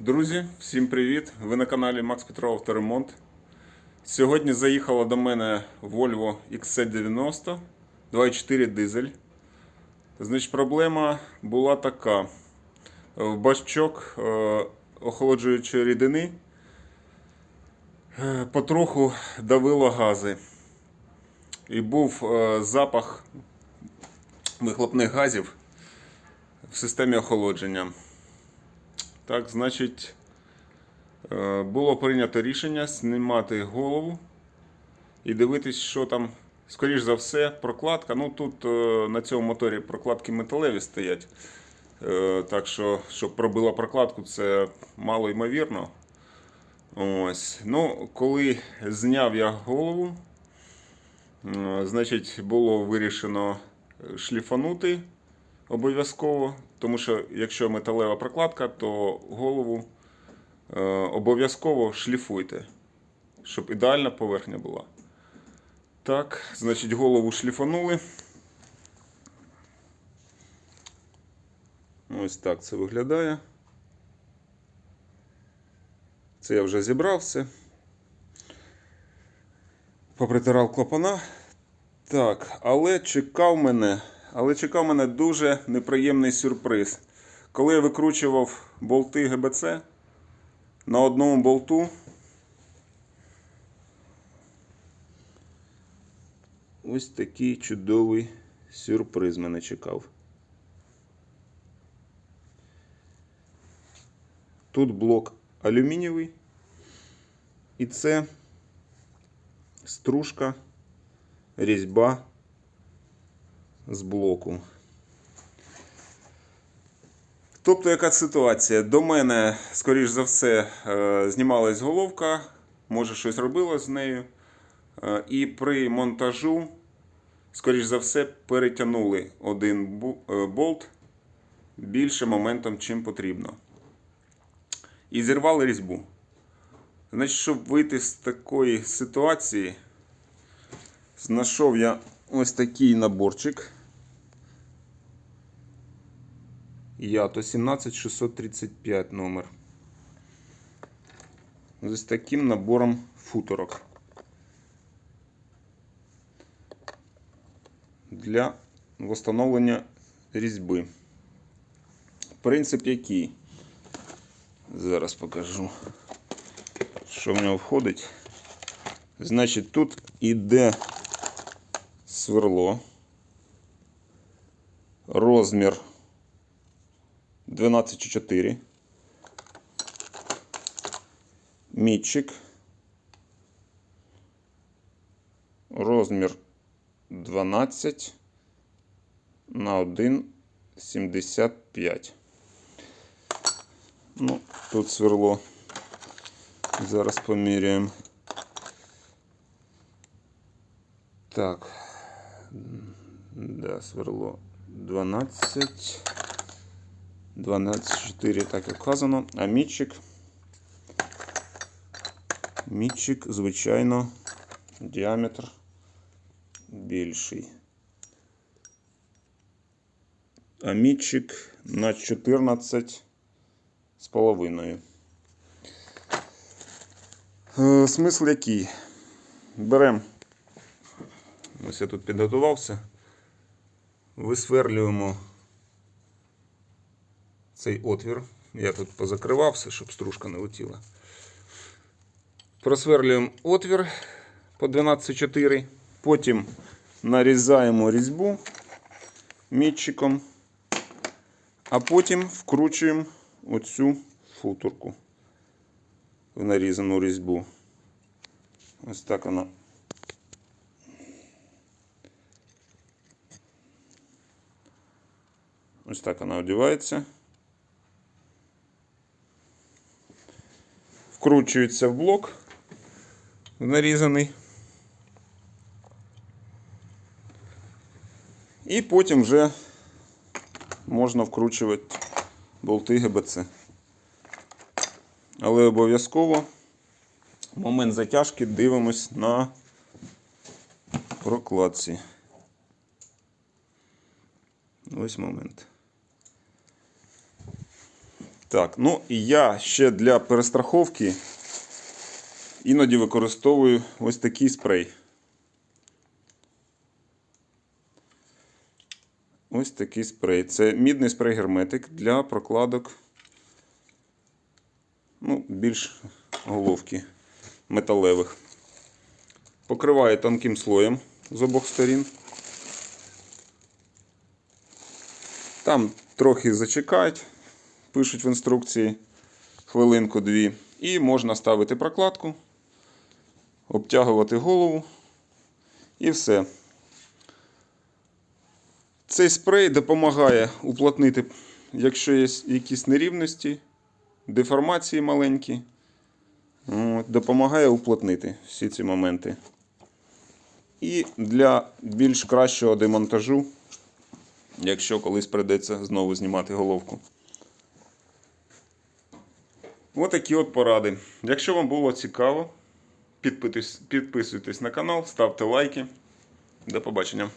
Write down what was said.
Друзі, всім привіт! Ви на каналі Макс Петров Авторемонт. Сьогодні заїхала до мене Volvo XC90 2.4 дизель. Значить, проблема була така: в бачок е, охолоджуючої рідини е, потроху давило гази. І був е, запах вихлопних газів в системі охолодження. Так, значить, е, було прийнято рішення знімати голову і дивитись, що там, скоріш за все, прокладка. Ну тут е, на цьому моторі прокладки металеві стоять. Е, Так що, щоб пробила прокладку, це мало ймовірно. Ось. Ну, коли зняв я голову, значить, було вирішено шліфанути обов'язково, тому що якщо металева прокладка, то голову е, обов'язково шліфуйте, щоб ідеальна поверхня була. Так, значить, голову шліфанули. Ось так це виглядає. Це я вже зібрав все. Попритирав клапана. Так, але чекав мене, але чекав мене дуже неприємний сюрприз. Коли я викручував болти ГБЦ, на одному болту ось такий чудовий сюрприз мене чекав. Тут блок алюмінієвий, і це стружка різьба з блоку. Тобто, яка ситуація? До мене, скоріш за все, е, знімалась головка, може щось робилось з нею. Е, І при монтажу, скоріш за все, перетягнули один е, болт більше моментом, чим потрібно. І зірвали різьбу. Значить, щоб вийти з такої ситуації, знайшов я ось такий наборчик. Ято 17635 номер. З таким набором футорок. Для встановлення різьби. Принцип який? Зараз покажу, що в нього входить. Значить, тут іде сверло. Розмір 12,4. Мітчик. Розмір 12 на 1,75. Ну, тут сверло. Зараз поміряємо. Так. Да, сверло 12. 12,4, так як вказано. А мітчик. Мітчик, звичайно, діаметр більший. А мітчик на 14 з половиною. Е, Смисл який? Беремо. Ось я тут підготувався. Висверлюємо цей отвір. Я тут позакривався, щоб стружка не летіла. Просверлюємо отвір по 12,4. Потім нарізаємо різьбу мітчиком, а потім вкручуємо оцю футурку в нарізану різьбу. Ось так вона. Ось так вона одягається. Вкручується в блок нарізаний. І потім вже можна вкручувати болти ГБЦ. Але обов'язково момент затяжки дивимось на прокладці. Ось момент. Так, ну і я ще для перестраховки іноді використовую ось такий спрей. Ось такий спрей. Це мідний спрей герметик для прокладок ну, більш головки металевих. Покриває тонким слоєм з обох сторін. Там трохи зачекають, пишуть в інструкції хвилинку-дві. І можна ставити прокладку, обтягувати голову і все. Цей спрей допомагає уплотнити, якщо є якісь нерівності, деформації маленькі. Допомагає уплотнити всі ці моменти. І для більш кращого демонтажу, якщо колись прийдеться знову знімати головку. Отакі от поради. Якщо вам було цікаво, підписуйтесь, на канал, ставте лайки. До побачення.